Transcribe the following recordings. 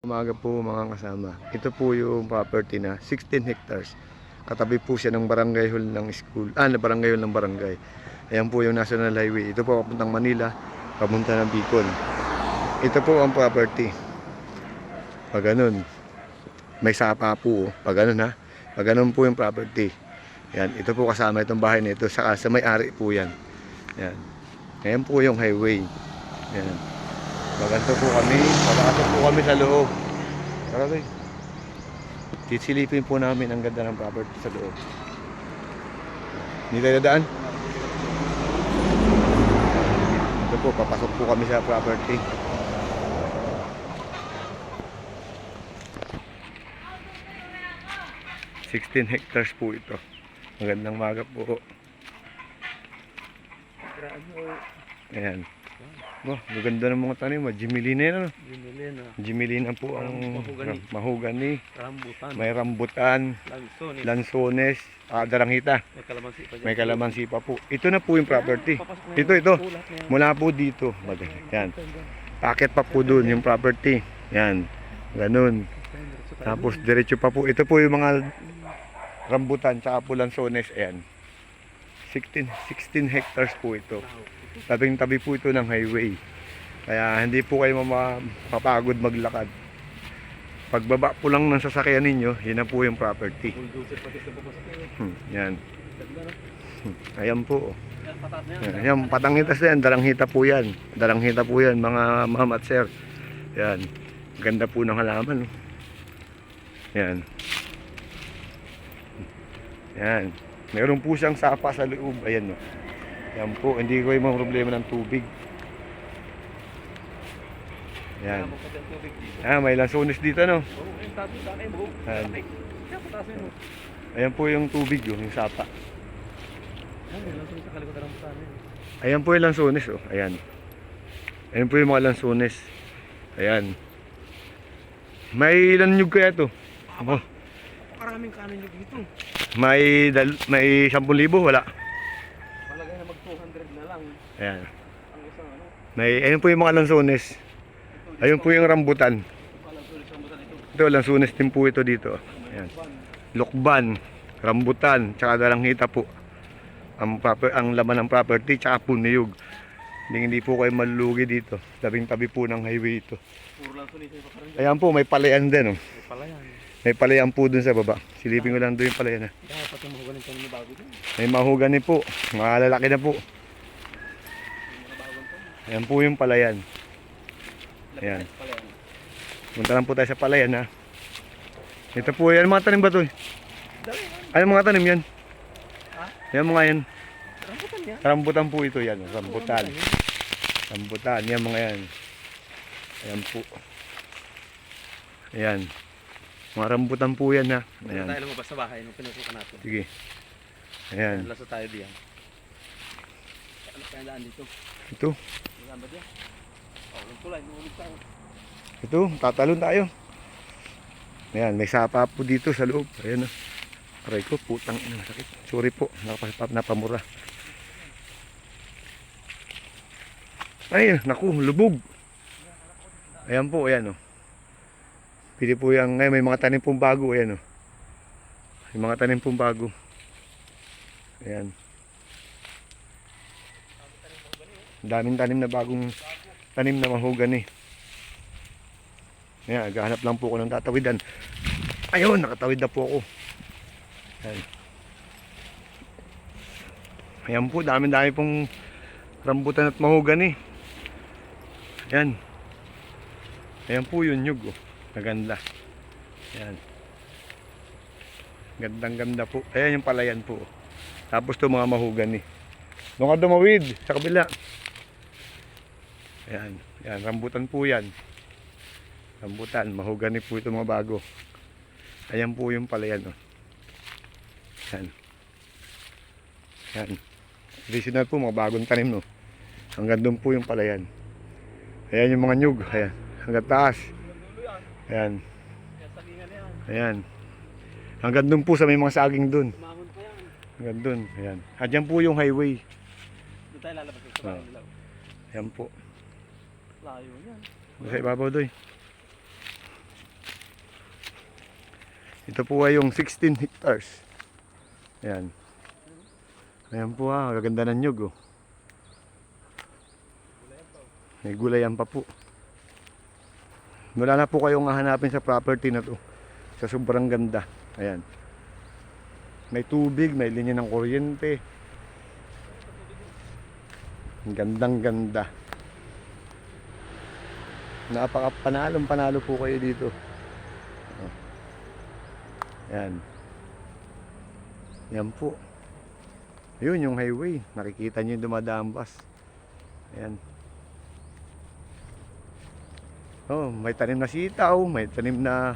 Umaga po mga kasama. Ito po yung property na 16 hectares. Katabi po siya ng barangay hall ng school. Ah, barangay hall ng barangay. Ayan po yung National Highway. Ito po papuntang Manila, papunta ng Bicol. Ito po ang property. Pag ganun. May sapa po. oh. Pag ganun ha. Pag ganun po yung property. Yan. Ito po kasama itong bahay na ito. Saka sa may-ari po yan. Yan. Ayan po yung highway. Yan. Maganto po kami. Papasok po kami sa loob. Tara tayo. Tisilipin po namin ang ganda ng property sa loob. Hindi tayo dadaan? Ito po, papasok po kami sa property. Sixteen hectares po ito. Magandang maga po. Ayan. Oh, maganda ng mga tanim. ah. Jimilina yan. Ano? Binili na. Jimilina po ang Mahogany. mahogany. Rambutan. May rambutan, Lanson. eh. lansones, ah, daranghita. May kalamansi pa dyan. May kalamansi pa po. Ito na po yung property. Ito, ito. Mula po dito. Mag- Yan. Packet pa po dun yung property. Yan. Ganun. Tapos diretso pa po. Ito po yung mga rambutan tsaka po lansones. Ayan. 16, 16 hectares po ito. Tabing tabi po ito ng highway. Kaya hindi po kayo mapagod maglakad. Pagbaba po lang ng sasakyan ninyo, yun na po yung property. Hmm, yan. Hmm, Ayan po. oh. Yan, patat na yan. Yan, yan patangitas yan, dalanghita po yan. Dalanghita po yan, mga ma'am at sir. Yan. Ganda po ng halaman. Yan. Yan. Meron po siyang sapa sa loob. Ayan o. Yan po, hindi ko yung problema ng tubig. Yan. Ah, may lansones dito no. Oo, ayun, tabi, sana yung buhok. Yan. Laki. Kaya pataas na yun. oh. Ayan po yung tubig yung sapa. Yung lanson sa kalikot ng butan yun. Ayan po yung lansones oh. Ayan. Ayan po yung mga lansones. Ayan. May ilan nyug kaya to? Oh, Maraming kanan nyo dito. may dal may 10,000 wala. Palagay na mag 200 na lang. Ayan. Ang isang ano. May ayun po yung mga lansones. Ayun po yung rambutan. Ito. Lansones din po ito dito. Ayan. Ban. Lokban, rambutan, tsaka dalanghita po. Ang proper ang laman ng property tsaka po niyog. Hindi, hindi po kayo malulugi dito. Tabing tabi po ng highway ito. Puro lang pakarang Ayan po, may palayan din oh. May pala yan. May palayan po dun sa baba. Silipin ko lang doon yung palayan. ah. Kaya pati mahugaling tayo na bago dyan. May mahugani po. Mga lalaki na po. Yung. Ayan po yung palayan. Ayan. Punta lang po tayo sa palayan ha. Ito po yan. Mga tanim ba to? Ano mga tanim yan? Ha? Yan mga yan. Rambutan yan. Rambutan po ito yan. Rambutan. Rambutan. Yan mga yan. Ayan po. Ayan. Mga rambutan po yan ha. Ayan. Ayan. tayo lumabas sa bahay nung pinusukan natin. Sige. Ayan. Laso tayo diyan. Ano kaya daan dito? Ito. Saan ba diyan? Oh, tulay, nuulit tayo. Ito. Tatalon tayo. Ayan. May sapa po dito sa loob. Ayan o. Aray ko. Putang ina. Sakit. Sorry po. Napapap napamura. Ay, naku, lubog. Ayan po, ayan o. Pili po yung, ngayon may mga tanim pong bago, ayan o. May mga tanim pong bago. Ayan. Daming tanim na bagong tanim na mahogani. Ayan, naghahanap lang po ako ng tatawidan. Ayun, nakatawid na po ako. Ayan. Ayan po, dami-dami pong rambutan at mahogani. Ayan. Ayan po yun yug. Oh. Naganda. Ayan. Gandang ganda po. Ayan yung palayan po. Tapos to mga mahogani. Doon ka dumawid sa kabila. Ayan. Ayan. Rambutan po yan. Rambutan. Mahogani po ito mga bago. Ayan po yung palayan. Oh. Ayan. Ayan. Traditional po mga bagong tanim no. Hanggang doon po yung palayan. Ayan yung mga nyug. Ayan. Hanggang taas. Ayan. Ayan. Hanggang doon po sa may mga saging doon. Hanggang doon. Ayan. At yan po yung highway. Doon tayo lalabas sa Ah. bahay nila. Ayan po. Layo yan. Sa ibabaw doy. Ito po ay yung 16 hectares. Ayan. Ayan po ha, gaganda ng nyug oh. May gulayan pa po. Wala na po kayong hahanapin sa property na to. Sa sobrang ganda. Ayan. May tubig, may linya ng kuryente. Ang gandang ganda. Napaka panalong panalo po kayo dito. Oh. Ayan. Yan po. Yun yung highway. Nakikita nyo yung dumadaan bus. Ayan. Oh, may tanim na sitaw, may tanim na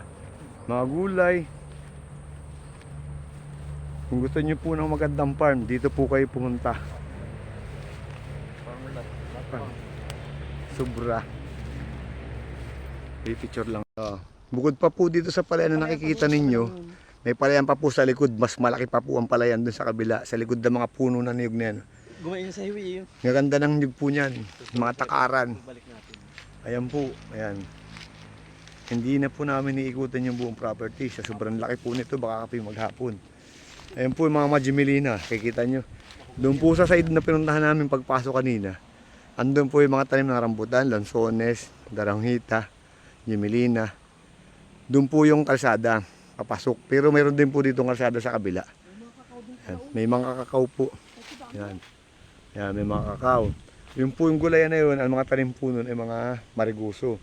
mga gulay. Kung gusto niyo po ng magandang farm, dito po kayo pumunta. Sobra. picture lang. Oh. Bukod pa po dito sa palayan na nakikita ninyo, may palayan pa po sa likod. Mas malaki pa po ang palayan dun sa kabila. Sa likod ng mga puno na niyog na yan. Gumayon sa highway yun. Ang ganda ng niyog po niyan. Mga takaran. Balik natin. Ayan po, ayan. Hindi na po namin iikutan yung buong property. Sa sobrang laki po nito, baka kapi maghapon. Ayan po yung mga Majimilina, kikita nyo. Doon po sa side na pinuntahan namin pagpasok kanina, andun po yung mga tanim ng rambutan, lansones, daranghita, Jimilina. Doon po yung kalsada, papasok. Pero mayroon din po dito kalsada sa kabila. Ayan, may mga kakao po. Yan. Yan, may mga kakao. Yung po yung gulayan na yun, ang mga tanim po nun ay mga mariguso.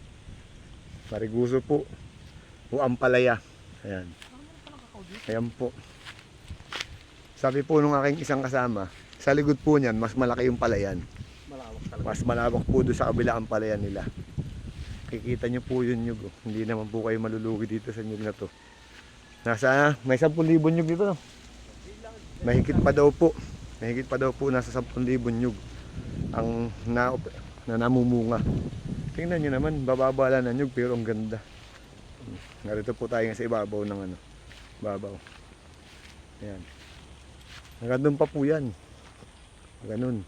Mariguso po. O ampalaya. Ayan. Ayan po. Sabi po nung aking isang kasama, sa likod po niyan, mas malaki yung palayan. Malawak talaga. Mas malawak po doon sa kabila ang palayan nila. Kikita nyo po yun nyug. oh. Hindi naman po kayo malulugi dito sa nyug na to. Nasa, may 10,000 nyug dito. No? Mahigit pa daw po. Mahigit pa daw po nasa 10,000 nyug ang na, na namumunga. Tingnan nyo naman, bababa lang ng nyug pero ang ganda. Narito po tayo sa ibabaw ng ano. Babaw. Ayan. Hanggang doon pa po yan. Ganun.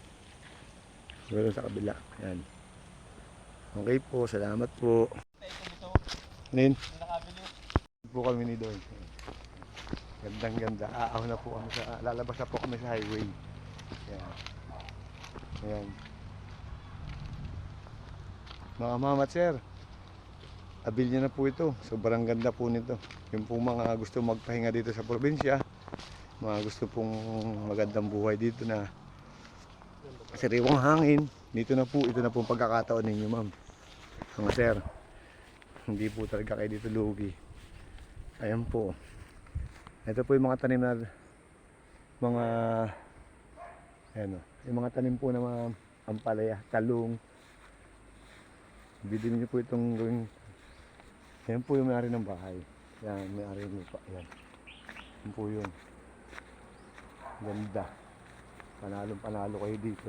Ganun sa kabila. Ayan. Okay po, salamat po. Nin? po kami ni Don. Gandang ganda. Aaw na po kami sa, lalabas na po kami sa highway. Ayan. Ayan. Mga mama at sir, abil niyo na po ito. Sobrang ganda po nito. Yung pong mga gusto magpahinga dito sa probinsya, mga gusto pong magandang buhay dito na sariwang hangin, dito na po, ito na po pagkakataon ninyo ma'am. Mga sir, hindi po talaga kayo dito lugi. Ayan po. Ito po yung mga tanim na mga ayan o, yung mga tanim po na mga ampalaya, talong. Bili niyo po itong gawing yan po yung may-ari ng bahay. Yan, may-ari ng lupa. Yan. Yan po yun. Ganda. Panalong panalo kayo dito.